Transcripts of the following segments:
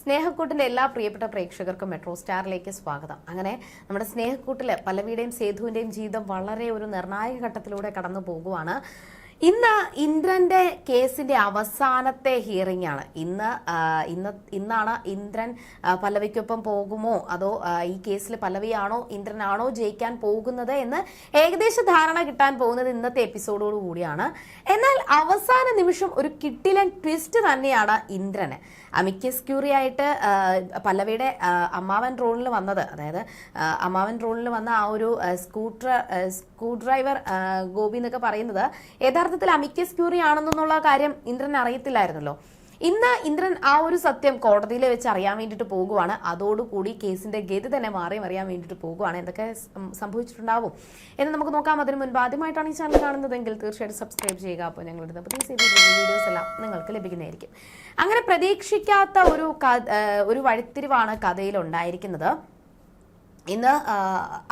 സ്നേഹക്കൂട്ടിന്റെ എല്ലാ പ്രിയപ്പെട്ട പ്രേക്ഷകർക്കും മെട്രോ സ്റ്റാറിലേക്ക് സ്വാഗതം. അങ്ങനെ നമ്മുടെ സ്നേഹക്കൂട്ടിലെ പല്ലവിയുടെയും സേതുവിന്റെയും ജീവിതം വളരെ ഒരു നിർണായക ഘട്ടത്തിലൂടെ കടന്നു പോകുവാണ് ഇന്ന് ഇന്ദ്രന്റെ കേസിന്റെ അവസാനത്തെ ഹിയറിംഗ് ആണ്. ഇന്ന് ഇന്ന് ഇന്നാണ് ഇന്ദ്രൻ പല്ലവിക്കൊപ്പം പോകുമോ? അതോ ഈ കേസിൽ പല്ലവിയാണോ ഇന്ദ്രനാണോ ജയിക്കാൻ പോകുന്നത് എന്ന് ഏകദേശ ധാരണ കിട്ടാൻ പോകുന്നത് ഇന്നത്തെ എപ്പിസോഡോട് കൂടിയാണ്. എന്നാൽ അവസാന നിമിഷം ഒരു കിട്ടിലൻ ട്വിസ്റ്റ് തന്നെയാണ് ഇന്ദ്രന്. അമിക്കസ് ക്യൂറി ആയിട്ട് പല്ലവിയുടെ അമ്മാവൻ റോളിൽ വന്നത് അതായത് അമ്മാവൻ റോളിൽ വന്ന ആ ഒരു സ്കൂട്ടർ സ്കൂ ഡ്രൈവർ ഗോപി എന്നൊക്കെ പറയുന്നത് യഥാർത്ഥത്തിൽ അമിക്കസ് ക്യൂറി ആണെന്നുള്ള കാര്യം ഇന്ദ്രൻ അറിയത്തില്ലായിരുന്നല്ലോ. ഇന്ന് ഇന്ദ്രൻ ആ ഒരു സത്യം കോടതിയിൽ വെച്ച് അറിയാൻ വേണ്ടിയിട്ട് പോകുവാണ്. അതോടുകൂടി കേസിന്റെ ഗതി തന്നെ മാറി അറിയാൻ വേണ്ടിയിട്ട് പോകുവാണ്. എന്തൊക്കെ സംഭവിച്ചിട്ടുണ്ടാവും എന്ന് നമുക്ക് നോക്കാം. അതിന് മുൻപ് ആദ്യമായിട്ടാണ് ഈ ചാനൽ കാണുന്നതെങ്കിൽ തീർച്ചയായിട്ടും സബ്സ്ക്രൈബ് ചെയ്യുക. അപ്പോൾ ഞങ്ങളുടെ വീഡിയോസ് എല്ലാം നിങ്ങൾക്ക് ലഭിക്കുന്നതായിരിക്കും. അങ്ങനെ പ്രതീക്ഷിക്കാത്ത ഒരു ഒരു വഴിത്തിരിവാണ് കഥയിൽ ഉണ്ടായിരിക്കുന്നത്. ഇന്ന്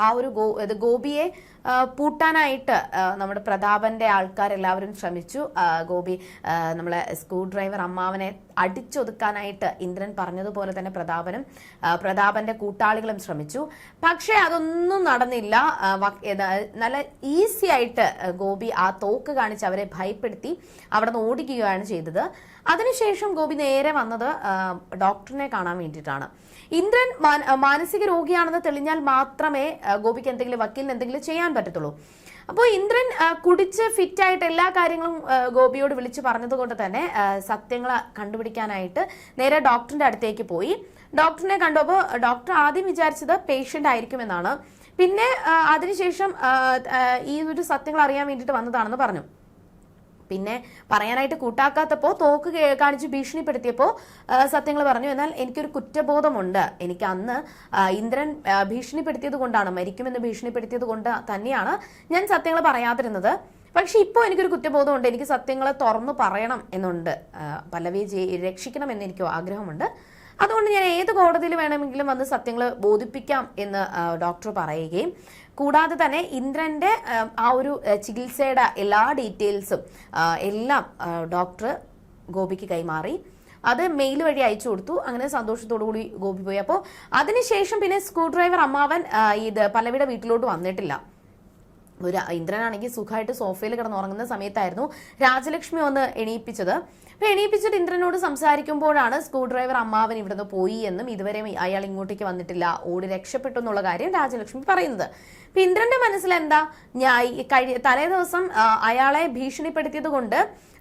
ആ, ഒരു ഗോ ഇത് ഗോപിയെ പൂട്ടാനായിട്ട് നമ്മുടെ പ്രതാപന്റെ ആൾക്കാരെല്ലാവരും ശ്രമിച്ചു. ഗോപി നമ്മളെ സ്ക്രൂ ഡ്രൈവർ അമ്മാവനെ അടിച്ചൊതുക്കാനായിട്ട് ഇന്ദ്രൻ പറഞ്ഞതുപോലെ തന്നെ പ്രതാപനും പ്രതാപന്റെ കൂട്ടാളികളും ശ്രമിച്ചു. പക്ഷേ അതൊന്നും നടന്നില്ല. നല്ല ഈസി ആയിട്ട് ഗോപി ആ തോക്ക് കാണിച്ച് അവരെ ഭയപ്പെടുത്തി അവിടെ നിന്ന് ഓടിക്കുകയാണ് ചെയ്തത്. അതിനുശേഷം ഗോപി നേരെ വന്നത് ഡോക്ടറിനെ കാണാൻ വേണ്ടിയിട്ടാണ്. ഇന്ദ്രൻ മാന- മാനസിക രോഗിയാണെന്ന് തെളിഞ്ഞാൽ മാത്രമേ ഗോപിക്ക് എന്തെങ്കിലും വക്കീലിന് എന്തെങ്കിലും ചെയ്യാൻ പറ്റത്തുള്ളൂ. അപ്പോൾ ഇന്ദ്രൻ കുടിച്ച് ഫിറ്റായിട്ട് എല്ലാ കാര്യങ്ങളും ഗോപിയോട് വിളിച്ചു പറഞ്ഞതുകൊണ്ട് തന്നെ സത്യങ്ങൾ കണ്ടുപിടിക്കാനായിട്ട് നേരെ ഡോക്ടറിന്റെ അടുത്തേക്ക് പോയി. ഡോക്ടറിനെ കണ്ടപ്പോൾ ഡോക്ടർ ആദ്യം വിചാരിച്ചത് പേഷ്യന്റ് ആയിരിക്കുമെന്നാണ്. പിന്നെ അതിനുശേഷം ഈ ഒരു സത്യങ്ങൾ അറിയാൻ വേണ്ടിയിട്ട് വന്നതാണെന്ന് പറഞ്ഞു. പിന്നെ പറയാനായിട്ട് കൂട്ടാക്കാത്തപ്പോൾ തോക്ക് കാണിച്ച് ഭീഷണിപ്പെടുത്തിയപ്പോൾ സത്യങ്ങൾ പറഞ്ഞു. എന്നാൽ എനിക്കൊരു കുറ്റബോധമുണ്ട്. എനിക്ക് അന്ന് ഇന്ദ്രൻ ഭീഷണിപ്പെടുത്തിയത് കൊണ്ടാണ് മരിക്കുമെന്ന് ഭീഷണിപ്പെടുത്തിയത് കൊണ്ട് തന്നെയാണ് ഞാൻ സത്യങ്ങൾ പറയാതിരുന്നത്. പക്ഷെ ഇപ്പോൾ എനിക്കൊരു കുറ്റബോധമുണ്ട്. എനിക്ക് സത്യങ്ങളെ തുറന്നു പറയണം എന്നുണ്ട്. പല്ലവിയെ രക്ഷിക്കണം എന്ന് എനിക്ക് ആഗ്രഹമുണ്ട്. അതുകൊണ്ട് ഞാൻ ഏത് കോടതിയിൽ വേണമെങ്കിലും വന്ന് സത്യങ്ങൾ ബോധിപ്പിക്കാം എന്ന് ഡോക്ടർ പറയുകയും കൂടാതെ തന്നെ ഇന്ദ്രന്റെ ആ, ഒരു ചികിത്സയുടെ എല്ലാ ഡീറ്റെയിൽസും എല്ലാം ഡോക്ടർ ഗോപിക്ക് കൈമാറി. അത് മെയിൽ വഴി അയച്ചു കൊടുത്തു. അങ്ങനെ സന്തോഷത്തോടു കൂടി ഗോപി പോയി. അപ്പോൾ അതിനുശേഷം പിന്നെ സ്ക്രൂ ഡ്രൈവർ അമ്മാവൻ ഇത് പലവിടെ വീട്ടിലോട്ട് വന്നിട്ടില്ല. ഒരു ഇന്ദ്രനാണെങ്കിൽ സുഖമായിട്ട് സോഫയിൽ കിടന്നുറങ്ങുന്ന സമയത്തായിരുന്നു രാജലക്ഷ്മി ഒന്ന് എണീപ്പിച്ചത്. അപ്പൊ എണീപ്പിച്ചിട്ട് ഇന്ദ്രനോട് സംസാരിക്കുമ്പോഴാണ് സ്ക്രൂ ഡ്രൈവർ അമ്മാവൻ ഇവിടുന്ന് പോയി എന്നും ഇതുവരെ അയാൾ ഇങ്ങോട്ടേക്ക് വന്നിട്ടില്ല. ഓടി രക്ഷപ്പെട്ടു എന്നുള്ള കാര്യം രാജലക്ഷ്മി പറയുന്നത്. അപ്പൊ ഇന്ദ്രന്റെ മനസ്സിലെന്താ ഞാൻ കഴി തലേ ദിവസം അയാളെ ഭീഷണിപ്പെടുത്തിയത് കൊണ്ട്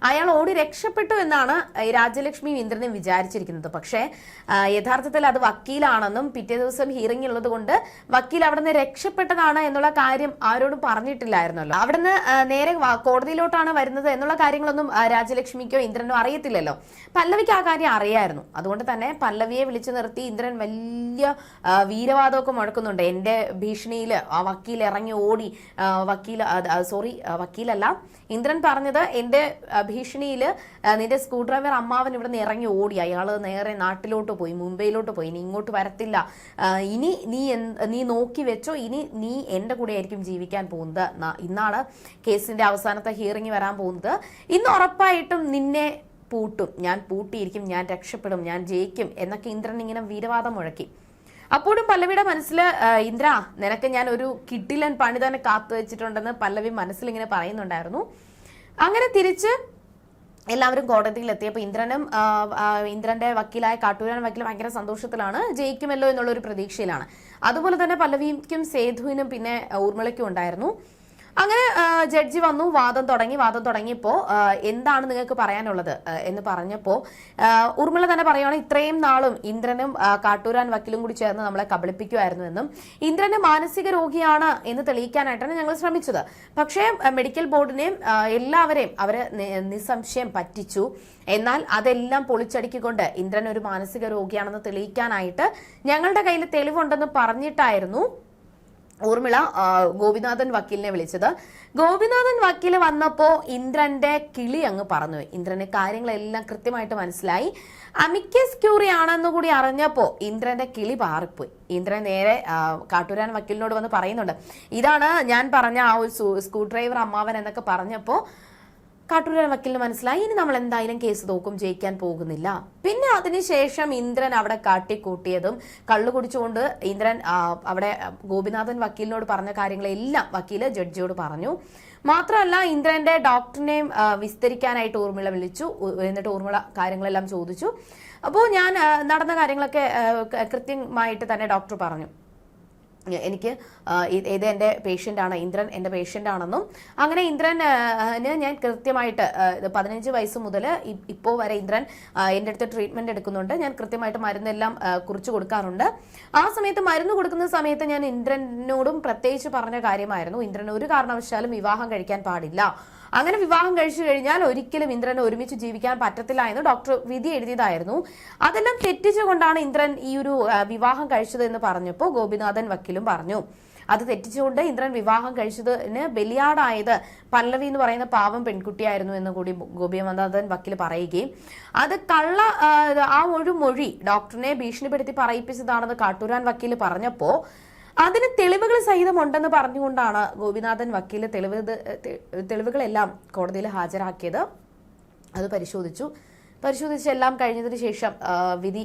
അയാൾ ഓടി രക്ഷപ്പെട്ടു എന്നാണ് രാജലക്ഷ്മിയും ഇന്ദ്രനും വിചാരിച്ചിരിക്കുന്നത്. പക്ഷേ യഥാർത്ഥത്തിൽ അത് വക്കീലാണെന്നും പിറ്റേ ദിവസം ഹിയറിംഗ് ഉള്ളത് കൊണ്ട് വക്കീൽ അവിടുന്ന് രക്ഷപ്പെട്ടതാണ് എന്നുള്ള കാര്യം ആരോടും പറഞ്ഞിട്ടില്ലായിരുന്നല്ലോ. അവിടുന്ന് നേരെ കോടതിയിലോട്ടാണ് വരുന്നത് എന്നുള്ള കാര്യങ്ങളൊന്നും രാജലക്ഷ്മിക്കോ ഇന്ദ്രനോ അറിയത്തില്ലല്ലോ. പല്ലവിക്ക് ആ കാര്യം അറിയായിരുന്നു. അതുകൊണ്ട് തന്നെ പല്ലവിയെ വിളിച്ചു നിർത്തി ഇന്ദ്രൻ വലിയ വീരവാദമൊക്കെ മുഴക്കുന്നുണ്ട്. എന്റെ ഭീഷണിയിൽ ആ വക്കീൽ ഇറങ്ങി ഓടി വക്കീൽ സോറി വക്കീലല്ല. ഇന്ദ്രൻ പറഞ്ഞത് എന്റെ ഭീഷണിയിൽ നിന്റെ സ്ക്രൂ ഡ്രൈവർ അമ്മാവൻ ഇവിടെ നിന്ന് ഇറങ്ങി ഓടി. അയാൾ നേരെ നാട്ടിലോട്ട് പോയി മുംബൈയിലോട്ട് പോയി. ഇനി ഇങ്ങോട്ട് വരത്തില്ല. ഇനി നീ നീ നോക്കി വെച്ചോ. ഇനി നീ എന്റെ കൂടെ ആയിരിക്കും ജീവിക്കാൻ പോകുന്നത്. ഇന്നാണ് കേസിന്റെ അവസാനത്തെ ഹിയറിംഗ് വരാൻ പോകുന്നത്. ഇന്ന് ഉറപ്പായിട്ടും നിന്നെ പൂട്ടും. ഞാൻ പൂട്ടിയിരിക്കും ഞാൻ രക്ഷപ്പെടും ഞാൻ ജയിക്കും എന്നൊക്കെ ഇന്ദ്രൻ ഇങ്ങനെ വീരവാദം മുഴക്കി. അപ്പോഴും പല്ലവിയുടെ മനസ്സിൽ ഇന്ദ്ര നിനക്ക് ഞാൻ ഒരു കിട്ടിലൻ പണി തന്നെ കാത്തു വെച്ചിട്ടുണ്ടെന്ന് പല്ലവി മനസ്സിലിങ്ങനെ പറയുന്നുണ്ടായിരുന്നു. അങ്ങനെ തിരിച്ച് എല്ലാവരും കോടതിയിൽ എത്തിയപ്പോൾ ഇന്ദ്രനും ഇന്ദ്രന്റെ വക്കീലായ കാട്ടൂരാൻ വക്കീൽ ഭയങ്കര സന്തോഷത്തിലാണ് ജയിക്കുമല്ലോ എന്നുള്ള ഒരു പ്രതീക്ഷയിലാണ്. അതുപോലെ തന്നെ പല്ലവിക്കും സേതുവിനും പിന്നെ ഊർമിളയ്ക്കും ഉണ്ടായിരുന്നു. അങ്ങനെ ജഡ്ജി വന്നു വാദം തുടങ്ങി വാദം തുടങ്ങിയപ്പോൾ എന്താണ് നിങ്ങൾക്ക് പറയാനുള്ളത് എന്ന് പറഞ്ഞപ്പോൾ ഉർമിള തന്നെ പറയുകയാണ് ഇത്രയും നാളും ഇന്ദ്രനും കാട്ടൂരാൻ വക്കീലും കൂടി ചേർന്ന് നമ്മളെ കബളിപ്പിക്കുമായിരുന്നു എന്നും. ഇന്ദ്രന് മാനസിക രോഗിയാണ് എന്ന് തെളിയിക്കാനായിട്ടാണ് ഞങ്ങൾ ശ്രമിച്ചത്. പക്ഷേ മെഡിക്കൽ ബോർഡിനെയും എല്ലാവരെയും അവർ നിസ്സംശയം പറ്റിച്ചു. എന്നാൽ അതെല്ലാം പൊളിച്ചടുക്കിക്കൊണ്ട് ഇന്ദ്രൻ ഒരു മാനസിക രോഗിയാണെന്ന് തെളിയിക്കാനായിട്ട് ഞങ്ങളുടെ കയ്യിൽ തെളിവുണ്ടെന്ന് പറഞ്ഞിട്ടായിരുന്നു ഊർമിള ഗോപിനാഥൻ വക്കീലിനെ വിളിച്ചത്. ഗോപിനാഥൻ വക്കീൽ വന്നപ്പോൾ ഇന്ദ്രന്റെ കിളി അങ്ങ് പറഞ്ഞു ഇന്ദ്രന് കാര്യങ്ങളെല്ലാം കൃത്യമായിട്ട് മനസ്സിലായി. അമിക്കസ് ക്യൂറി ആണെന്ന് കൂടി അറിഞ്ഞപ്പോൾ ഇന്ദ്രന്റെ കിളി പാറിപ്പോയി. ഇന്ദ്രൻ നേരെ കാട്ടൂരാൻ വക്കീലിനോട് വന്ന് പറയുന്നുണ്ട്. ഇതാണ് ഞാൻ പറഞ്ഞ ആ ഒരു സ്ക്രൂ ഡ്രൈവർ അമ്മാവൻ എന്നൊക്കെ പറഞ്ഞപ്പോ കാട്ടൂരാൻ വക്കീലിന് മനസ്സിലായി. ഇനി നമ്മൾ എന്തായാലും കേസ് തോക്കും ജയിക്കാൻ പോകുന്നില്ല. പിന്നെ അതിനുശേഷം ഇന്ദ്രൻ അവിടെ കാട്ടിക്കൂട്ടിയതും കള്ളു കുടിച്ചുകൊണ്ട് ഇന്ദ്രൻ അവിടെ ഗോപിനാഥൻ വക്കീലിനോട് പറഞ്ഞ കാര്യങ്ങളെല്ലാം വക്കീൽ ജഡ്ജിയോട് പറഞ്ഞു. മാത്രമല്ല ഇന്ദ്രന്റെ ഡോക്ടറിനെയും വിസ്തരിക്കാനായിട്ട് ഊർമിള വിളിച്ചു. എന്നിട്ട് ഊർമിള കാര്യങ്ങളെല്ലാം ചോദിച്ചു. അപ്പോൾ ഞാൻ നടന്ന കാര്യങ്ങളൊക്കെ കൃത്യമായിട്ട് തന്നെ ഡോക്ടർ പറഞ്ഞു. എനിക്ക് ഇത് എന്റെ പേഷ്യന്റ് ആണ് ഇന്ദ്രൻ എന്റെ പേഷ്യന്റ് ആണെന്നും അങ്ങനെ ഇന്ദ്രൻ ഞാൻ കൃത്യമായിട്ട് പതിനഞ്ച് വയസ്സ് മുതൽ ഇപ്പോൾ വരെ ഇന്ദ്രൻ എന്റെ അടുത്ത് ട്രീറ്റ്മെന്റ് എടുക്കുന്നുണ്ട്. ഞാൻ കൃത്യമായിട്ട് മരുന്നെല്ലാം കുറിച്ച് കൊടുക്കാറുണ്ട്. ആ സമയത്ത് മരുന്ന് കൊടുക്കുന്ന സമയത്ത് ഞാൻ ഇന്ദ്രനോടും പ്രത്യേകിച്ച് പറഞ്ഞ കാര്യമായിരുന്നു. ഇന്ദ്രൻ ഒരു കാരണവശാലും വിവാഹം കഴിക്കാൻ പാടില്ല. അങ്ങനെ വിവാഹം കഴിച്ചു കഴിഞ്ഞാൽ ഒരിക്കലും ഇന്ദ്രന് ഒരുമിച്ച് ജീവിക്കാൻ പറ്റത്തില്ല എന്ന് ഡോക്ടർ വിധി എഴുതിയതായിരുന്നു. അതെല്ലാം തെറ്റിച്ചുകൊണ്ടാണ് ഇന്ദ്രൻ ഈ ഒരു വിവാഹം കഴിച്ചത് എന്ന് പറഞ്ഞപ്പോൾ ഗോപിനാഥൻ വക്കീലും പറഞ്ഞു. അത് തെറ്റിച്ചുകൊണ്ട് ഇന്ദ്രൻ വിവാഹം കഴിച്ചതിന് ബലിയാടായത് പല്ലവി എന്ന് പറയുന്ന പാവം പെൺകുട്ടിയായിരുന്നു എന്ന് കൂടി ഗോപിമനാഥൻ വക്കീൽ പറയുകയും അത് കള്ള ആ, ഒരു മൊഴി ഡോക്ടറിനെ ഭീഷണിപ്പെടുത്തി പറയിപ്പിച്ചതാണെന്ന് കാട്ടൂരാൻ വക്കീൽ പറഞ്ഞപ്പോൾ അതിന് തെളിവുകൾ സഹിതമുണ്ടെന്ന് പറഞ്ഞുകൊണ്ടാണ് ഗോപിനാഥൻ വക്കീൽ തെളിവ് തെളിവുകളെല്ലാം കോടതിയിൽ ഹാജരാക്കിയത്. അത് പരിശോധിച്ചു. പരിശോധിച്ചെല്ലാം കഴിഞ്ഞതിന് ശേഷം വിധി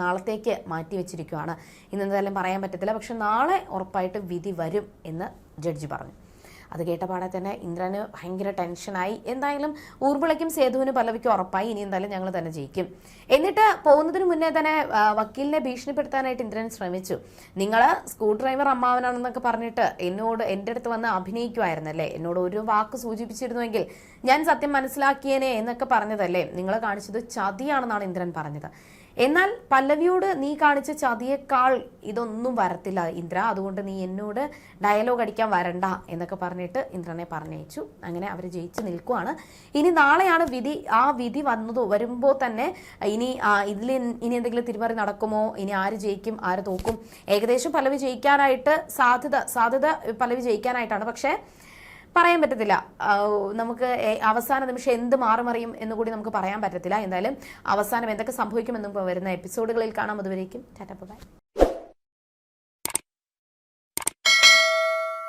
നാളത്തേക്ക് മാറ്റി വെച്ചിരിക്കുകയാണ് ഇന്ന് എന്തായാലും പറയാൻ പറ്റത്തില്ല. പക്ഷെ നാളെ ഉറപ്പായിട്ട് വിധി വരും എന്ന് ജഡ്ജി പറഞ്ഞു. അത് കേട്ട പാടെ തന്നെ ഇന്ദ്രന് ഭയങ്കര ടെൻഷനായി. എന്തായാലും ഊർവിളയ്ക്കും സേതുവിനും പല്ലവിക്കും ഉറപ്പായി. ഇനി എന്തായാലും ഞങ്ങൾ തന്നെ ജയിക്കും. എന്നിട്ട് പോകുന്നതിന് മുന്നേ തന്നെ വക്കീലിനെ ഭീഷണിപ്പെടുത്താനായിട്ട് ഇന്ദ്രൻ ശ്രമിച്ചു. നിങ്ങൾ സ്ക്രൂ ഡ്രൈവർ അമ്മാവനാണെന്നൊക്കെ പറഞ്ഞിട്ട് എന്നോട് എന്റെ അടുത്ത് വന്ന് അഭിനയിക്കുമായിരുന്നല്ലേ എന്നോട് ഒരു വാക്ക് സൂചിപ്പിച്ചിരുന്നുവെങ്കിൽ ഞാൻ സത്യം മനസ്സിലാക്കിയേനെ എന്നൊക്കെ പറഞ്ഞതല്ലേ? നിങ്ങൾ കാണിച്ചത് ചതിയാണെന്നാണ് ഇന്ദ്രൻ പറഞ്ഞത്. എന്നാൽ പല്ലവിയോട് നീ കാണിച്ച ചതിയേക്കാൾ ഇതൊന്നും വരത്തില്ല ഇന്ദ്ര. അതുകൊണ്ട് നീ എന്നോട് ഡയലോഗ് അടിക്കാൻ വരണ്ട എന്നൊക്കെ പറഞ്ഞിട്ട് ഇന്ദ്രനെ പറഞ്ഞയച്ചു. അങ്ങനെ അവർ ജയിച്ചു നിൽക്കുവാണ്. ഇനി നാളെയാണ് വിധി. ആ വിധി വന്നത് വരുമ്പോൾ തന്നെ ഇനി ഇതിൽ ഇനി എന്തെങ്കിലും തിരിമറി നടക്കുമോ? ഇനി ആര് ജയിക്കും? ആര് തോക്കും? ഏകദേശം പല്ലവി ജയിക്കാനായിട്ട് സാധ്യത സാധ്യത പല്ലവി ജയിക്കാനായിട്ടാണ്. പക്ഷേ പറയാൻ പറ്റത്തില്ല. നമുക്ക് അവസാന നിമിഷം എന്ത് മാറുമറിയും എന്ന് കൂടി നമുക്ക് പറയാൻ പറ്റത്തില്ല. എന്തായാലും അവസാനം എന്തൊക്കെ സംഭവിക്കുമെന്നും വരുന്ന എപ്പിസോഡുകളിൽ കാണാം. അതുവരേക്കും ടാറ്റ ബൈ